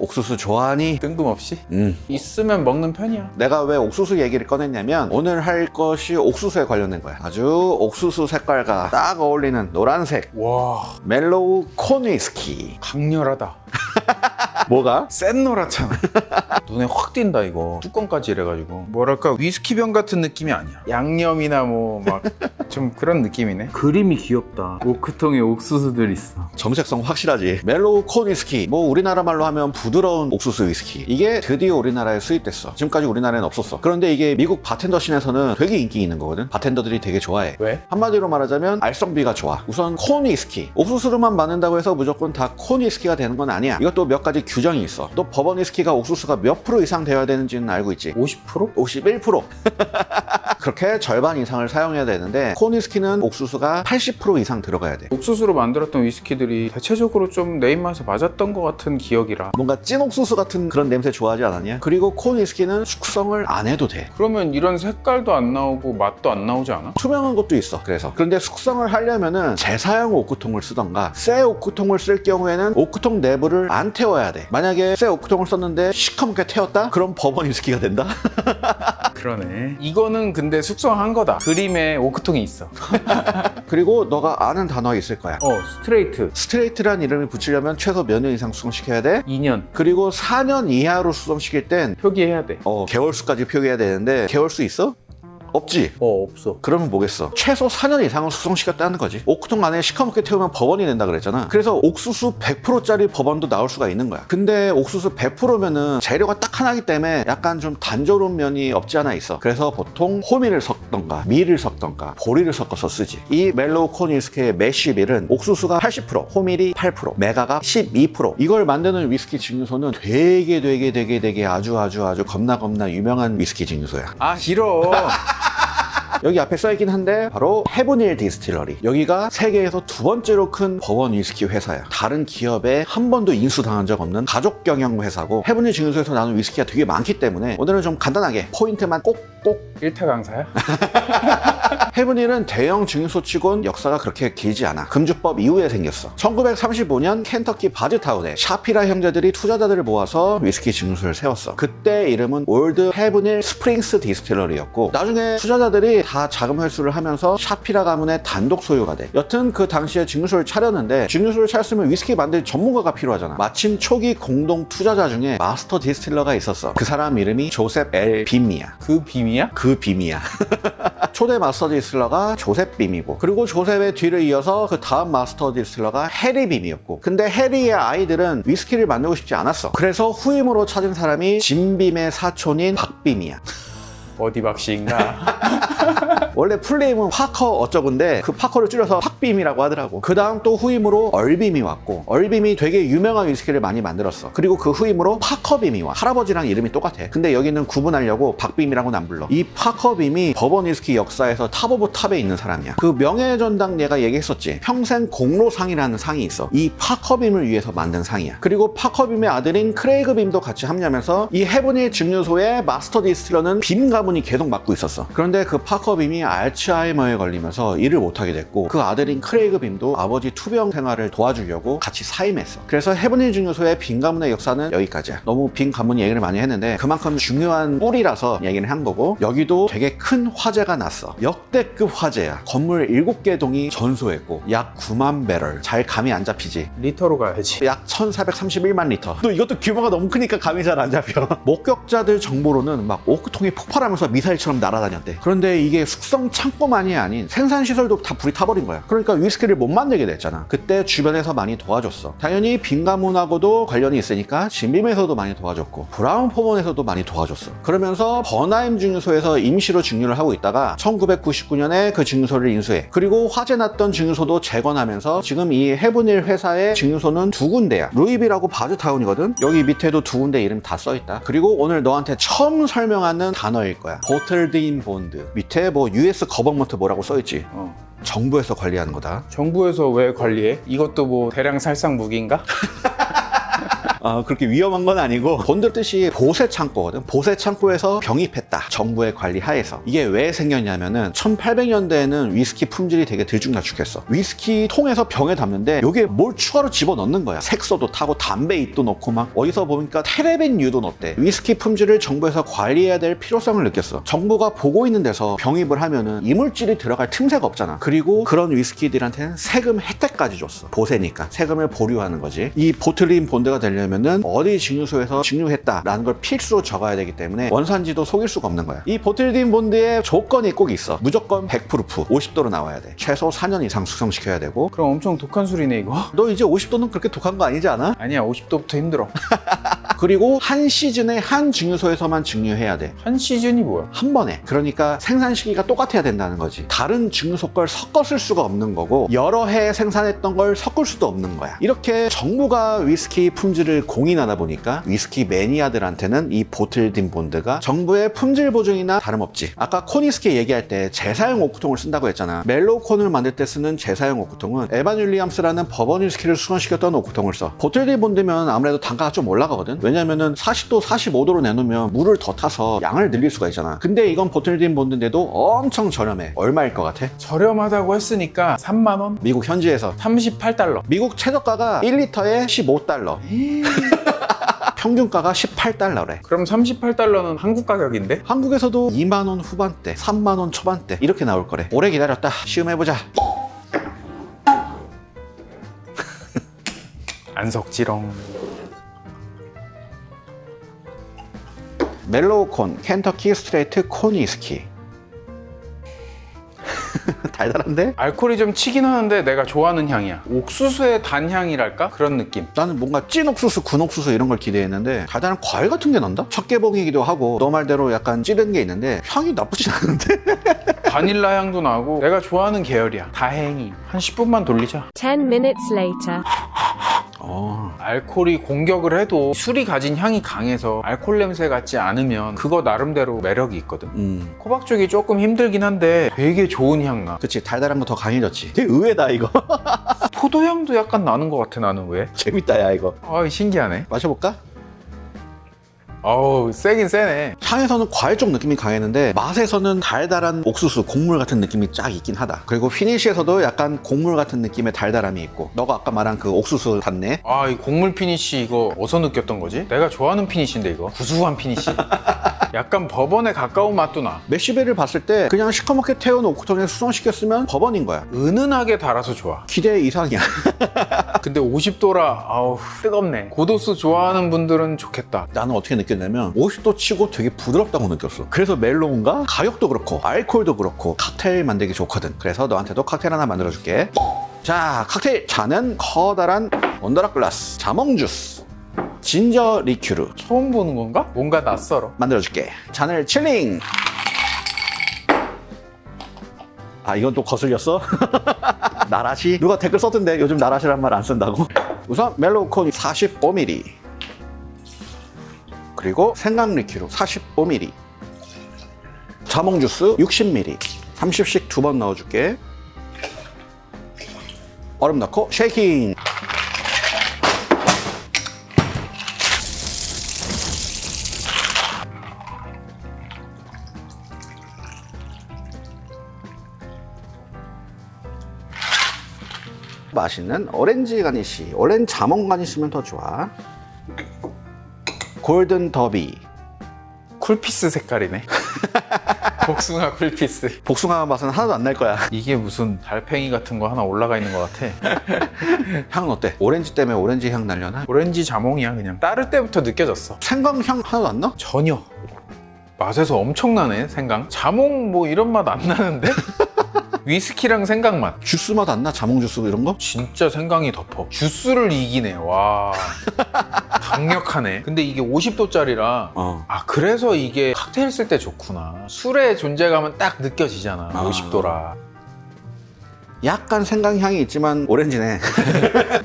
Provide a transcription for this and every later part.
옥수수 좋아하니? 뜬금없이 음. 있으면 먹는 편이야. 내가 왜 옥수수 얘기를 꺼냈냐면 오늘 할 것이 옥수수에 관련된 거야. 아주 옥수수 색깔과 딱 어울리는 노란색 와 멜로우 콘 위스키. 강렬하다. 뭐가? 센 노랗잖아. 눈에 확 띈다 이거. 뚜껑까지 이래가지고 뭐랄까 위스키병 같은 느낌이 아니야. 양념이나 뭐 막 좀 그런 느낌이네. 그림이 귀엽다. 오크통에 옥수수들 있어. 정체성 확실하지. 멜로우 콘 위스키. 뭐 우리나라 말로 하면 부드러운 옥수수 위스키. 이게 드디어 우리나라에 수입됐어. 지금까지 우리나라에는 없었어. 그런데 이게 미국 바텐더 씬에서는 되게 인기 있는 거거든. 바텐더들이 되게 좋아해. 왜? 한마디로 말하자면 알성비가 좋아. 우선 콘 위스키. 옥수수로만 만든다고 해서 무조건 다 콘 위스키가 되는 건 아니야. 이것도 몇 가지 규 정이 있어. 또 버번 위스키가 옥수수가 몇 프로 이상 되어야 되는지는 알고 있지. 50%? 51%. 그렇게 절반 이상을 사용해야 되는데 콘 위스키는 옥수수가 80% 이상 들어가야 돼. 옥수수로 만들었던 위스키들이 대체적으로 좀 내 입맛에 맞았던 것 같은 기억이라. 뭔가 찐 옥수수 같은 그런 냄새 좋아하지 않았냐? 그리고 콘 위스키는 숙성을 안 해도 돼. 그러면 이런 색깔도 안 나오고 맛도 안 나오지 않아? 투명한 것도 있어. 그래서 그런데 숙성을 하려면은 재사용 오크통을 쓰던가 새 오크통을 쓸 경우에는 오크통 내부를 안 태워야 돼. 만약에 새 오크통을 썼는데 시커멓게 태웠다? 그럼 버번 위스키가 된다? 그러네. 이거는 근데 숙성한 거다. 그림에 오크통이 있어. 그리고 너가 아는 단어 있을 거야. 어, 스트레이트. 스트레이트란 이름을 붙이려면 최소 몇 년 이상 수성시켜야 돼? 2년. 그리고 4년 이하로 수성시킬 땐 표기해야 돼. 어, 개월수까지 표기해야 되는데 개월수 있어? 없지. 어, 없어. 그러면 뭐겠어? 최소 4년 이상을 수성시켰다는 거지. 오크통 안에 시커멓게 태우면 법원이 된다 그랬잖아. 그래서 옥수수 100%짜리 법원도 나올 수가 있는 거야. 근데 옥수수 100%면은 재료가 딱 하나기 때문에 약간 좀 단조로운 면이 없지 않아 있어. 그래서 보통 호미를 섞던가 밀을 섞던가 보리를 섞어서 쓰지. 이 멜로우 코니스케의 매쉬밀은 옥수수가 80%, 호밀이 8%, 메가가 12%. 이걸 만드는 위스키 증류소는 되게 되게 되게 되게 아주 아주 아주 겁나 겁나 유명한 위스키 증류소야. 아, 싫어. 여기 앞에 써있긴 한데 바로 헤브닐 디스틸러리 여기가 세계에서 두 번째로 큰 버번 위스키 회사야 다른 기업에 한 번도 인수당한 적 없는 가족 경영 회사고 헤브닐 증류소에서 나오는 위스키가 되게 많기 때문에 오늘은 좀 간단하게 포인트만 꼭꼭 일타 강사야? 헤브닐은 대형 증류소치곤 역사가 그렇게 길지 않아. 금주법 이후에 생겼어. 1935년 켄터키 바즈타운에 샤피라 형제들이 투자자들을 모아서 위스키 증류소를 세웠어. 그때 이름은 올드 헤브닐 스프링스 디스틸러리였고 나중에 투자자들이 다 자금 회수를 하면서 샤피라 가문의 단독 소유가 돼. 여튼 그 당시에 증류소를 차렸는데 증류소를 차렸으면 위스키 만들 전문가가 필요하잖아. 마침 초기 공동 투자자 중에 마스터 디스틸러가 있었어. 그 사람 이름이 조셉 엘 빔이야. 그 빔이야? 그 빔이야. 초대 마스터 디스틸러가 조셉 빔이고 그리고 조셉의 뒤를 이어서 그 다음 마스터 디스틸러가 해리 빔이었고 근데 해리의 아이들은 위스키를 만들고 싶지 않았어. 그래서 후임으로 찾은 사람이 짐 빔의 사촌인 박 빔이야. 어디 박씨인가? 원래 풀네임은 파커 어쩌군데 그 파커를 줄여서 팍빔이라고 하더라고. 그 다음 또 후임으로 얼빔이 왔고 얼빔이 되게 유명한 위스키를 많이 만들었어. 그리고 그 후임으로 파커빔이 와. 할아버지랑 이름이 똑같아. 근데 여기는 구분하려고 박빔이라고는 안 불러. 이 파커빔이 버번 위스키 역사에서 탑 오브 탑에 있는 사람이야. 그 명예전당 얘가 얘기했었지. 평생 공로상이라는 상이 있어. 이 파커빔을 위해서 만든 상이야. 그리고 파커빔의 아들인 크레이그 빔도 같이 합류하면서 이 헤브닐 증류소의 마스터 디스틸러는 빔 가문이 계속 맡고 있었어. 그런데 그 파커빔이 알츠하이머에 걸리면서 일을 못하게 됐고 그 아들인 크레이그 빔도 아버지 투병 생활을 도와주려고 같이 사임했어. 그래서 헤브닐 증류소의 빔 가문의 역사는 여기까지야. 너무 빔 가문 얘기를 많이 했는데 그만큼 중요한 뿌리라서 얘기를 한 거고 여기도 되게 큰 화재가 났어. 역대급 화재야. 건물 7개 동이 전소했고 약 9만 배럴. 잘 감이 안 잡히지. 리터로 가야지. 약 1431만 리터. 또 이것도 규모가 너무 크니까 감이 잘 안 잡혀. 목격자들 정보로는 막 오크통이 폭발하면서 미사일처럼 날아다녔대. 그런데 이게 숙성 창고만이 아닌 생산 시설도 다 불이 타버린 거야. 그러니까 위스키를 못 만들게 됐잖아. 그때 주변에서 많이 도와줬어. 당연히 빈 가문하고도 관련이 있으니까 진빔에서도 많이 도와줬고 브라운 포먼에서도 많이 도와줬어. 그러면서 버나임 증류소에서 임시로 증류를 하고 있다가 1999년에 그 증류소를 인수해. 그리고 화재 났던 증류소도 재건하면서 지금 이 헤브닐 회사의 증류소는 두 군데야. 루이비라고 바즈타운이거든. 여기 밑에도 두 군데 이름 다 써 있다. 그리고 오늘 너한테 처음 설명하는 단어일 거야. 보틀드인 본드. 밑에 뭐 US 거버먼트 뭐라고 써있지. 어. 정부에서 관리하는 거다. 정부에서 왜 관리해? 이것도 뭐 대량 살상 무기인가? 아, 그렇게 위험한 건 아니고 본드 뜻이 보세 창고거든. 보세 창고에서 병입했다. 정부의 관리 하에서. 이게 왜 생겼냐면은 1800년대에는 위스키 품질이 되게 들쭉날쭉했어. 위스키 통에서 병에 담는데 여기에 뭘 추가로 집어넣는 거야. 색소도 타고 담배 잎도 넣고 막 어디서 보니까 테레빈유도 넣었대. 위스키 품질을 정부에서 관리해야 될 필요성을 느꼈어. 정부가 보고 있는 데서 병입을 하면은 이물질이 들어갈 틈새가 없잖아. 그리고 그런 위스키들한테는 세금 혜택까지 줬어. 보세니까 세금을 보류하는 거지. 이 보틀린 본드가 되려면 은 어디 증류소에서 증류했다라는 걸 필수로 적어야 되기 때문에 원산지도 속일 수가 없는 거야. 이 보틀린 본드에 조건이 꼭 있어. 무조건 100프루프 50도로 나와야 돼. 최소 4년 이상 숙성시켜야 되고. 그럼 엄청 독한 술이네 이거 너 이제 50도는 그렇게 독한 거 아니지 않아? 아니야 50도부터 힘들어 그리고 한 시즌에 한 증류소에서만 증류해야 돼. 한 시즌이 뭐야 한 번에. 그러니까 생산 시기가 똑같아야 된다는 거지. 다른 증류소 걸 섞어 쓸 수가 없는 거고 여러 해 생산했던 걸 섞을 수도 없는 거야. 이렇게 정부가 위스키 품질을 공인하다 보니까 위스키 매니아들한테는 이 보틀딘 본드가 정부의 품질 보증이나 다름없지. 아까 코니스키 얘기할 때 재사용 오크통을 쓴다고 했잖아. 멜로우 콘을 만들 때 쓰는 재사용 오크통은 에반 윌리엄스라는 버번 위스키를 수성시켰던 오크통을 써. 보틀딘 본드면 아무래도 단가가 좀 올라가거든. 왜냐면은 40도, 45도로 내놓으면 물을 더 타서 양을 늘릴 수가 있잖아. 근데 이건 보틀딘 본드인데도 엄청 저렴해. 얼마일 것 같아? 저렴하다고 했으니까 3만 원? 미국 현지에서 38달러 미국 최저가가 1리터에 15달러. 평균가가 18달러래. 그럼 38달러는 한국 가격인데? 한국에서도 2만 원 후반대, 3만 원 초반대 이렇게 나올 거래. 오래 기다렸다. 시음해보자. 안 석지롱 멜로우 콘, 켄터키 스트레이트 콘 위스키. 달달한데? 알코올이 좀 치긴 하는데 내가 좋아하는 향이야 옥수수의 단향이랄까? 그런 느낌 나는 뭔가 찐 옥수수, 군 옥수수 이런 걸 기대했는데 달달한 과일 같은 게 난다? 첫 개봉이기도 하고 너 말대로 약간 찌른 게 있는데 향이 나쁘진 않은데? 바닐라 향도 나고 내가 좋아하는 계열이야 다행히 한 10분만 돌리자 10 minutes later. 어. 알코올이 공격을 해도 술이 가진 향이 강해서 알코올 냄새 같지 않으면 그거 나름대로 매력이 있거든 음. 코박 쪽이 조금 힘들긴 한데 되게 좋은 향 나. 그치 달달한 거 더 강해졌지 되게 의외다 이거 포도향도 약간 나는 것 같아 나는 왜? 재밌다 야 이거 아 신기하네. 마셔볼까? 어우 세긴 세네. 향에서는 과일 쪽 느낌이 강했는데 맛에서는 달달한 옥수수 곡물 같은 느낌이 쫙 있긴 하다 그리고 피니쉬에서도 약간 곡물 같은 느낌의 달달함이 있고 너가 아까 말한 그 옥수수 같네 아이 곡물 피니쉬 이거 어디서 느꼈던 거지? 내가 좋아하는 피니쉬인데 이거 구수한 피니쉬. 약간 버번에 가까운 맛도 나. 메시베를 봤을 때 그냥 시커멓게 태운 오크통에 수성시켰으면 법원인 거야 은은하게 달아서 좋아. 기대 이상이야 근데 50도라 아우 뜨겁네. 고도수 좋아하는 분들은 좋겠다. 나는 어떻게 느 꼈냐면 50도 치고 되게 부드럽다고 느꼈어 그래서 멜로운가 가격도 그렇고 알코올도 그렇고 칵테일 만들기 좋거든 그래서 너한테도 칵테일 하나 만들어줄게 자 칵테일 잔은 커다란 원더락 글라스 자몽 주스 진저 리큐르 처음 보는 건가? 뭔가 낯설어. 만들어줄게 잔을 칠링 아 이건 또 거슬렸어? 나라시? 누가 댓글 썼던데 요즘 나라시란 말 안 쓴다고? 우선 멜로우콘 45ml 그리고 생강 리큐르 45ml 자몽 주스 60ml 30씩 두 번 넣어줄게. 얼음 넣고 쉐이킹. 맛있는 오렌지 가니쉬. 오렌지 자몽 가니쉬면 더 좋아 골든 더비 쿨피스 색깔이네. 복숭아 쿨피스. 복숭아 맛은 하나도 안 날 거야 이게 무슨 달팽이 같은 거 하나 올라가 있는 것 같아. 향은 어때? 오렌지 때문에 오렌지 향 날려나? 오렌지 자몽이야 그냥. 따를 때부터 느껴졌어. 생강 향 하나도 안 나? 전혀. 맛에서 엄청나네 생강. 자몽 뭐 이런 맛 안 나는데? 위스키랑 생강 맛. 주스 맛 안 나? 자몽 주스 이런 거? 진짜 생강이 덮어. 주스를 이기네. 와. 강력하네. 근데 이게 50도짜리라. 어 아 그래서 이게 칵테일 쓸 때 좋구나. 술의 존재감은 딱 느껴지잖아. 아. 50도라. 약간 생강 향이 있지만 오렌지네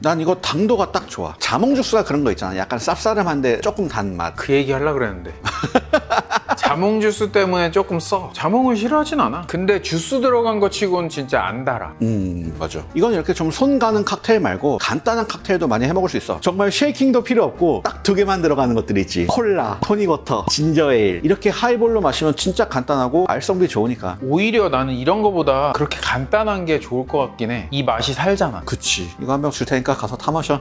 난 이거 당도가 딱 좋아. 자몽 주스가 그런 거 있잖아. 약간 쌉싸름한데 조금 단 맛. 그 얘기 하려고 그랬는데 자몽 주스 때문에 조금 써 자몽을 싫어하진 않아 근데 주스 들어간 거 치곤 진짜 안 달아 음, 맞아. 이건 이렇게 좀 손 가는 칵테일 말고 간단한 칵테일도 많이 해 먹을 수 있어. 정말 쉐이킹도 필요 없고 딱 두 개만 들어가는 것들 있지. 콜라, 토닉워터, 진저에일. 이렇게 하이볼로 마시면 진짜 간단하고 알성비 좋으니까. 오히려 나는 이런 거보다 그렇게 간단한 게 좋을 것 같긴 해 이 맛이 살잖아 그치. 이거 한 병 줄 테니까 가서 타 마셔.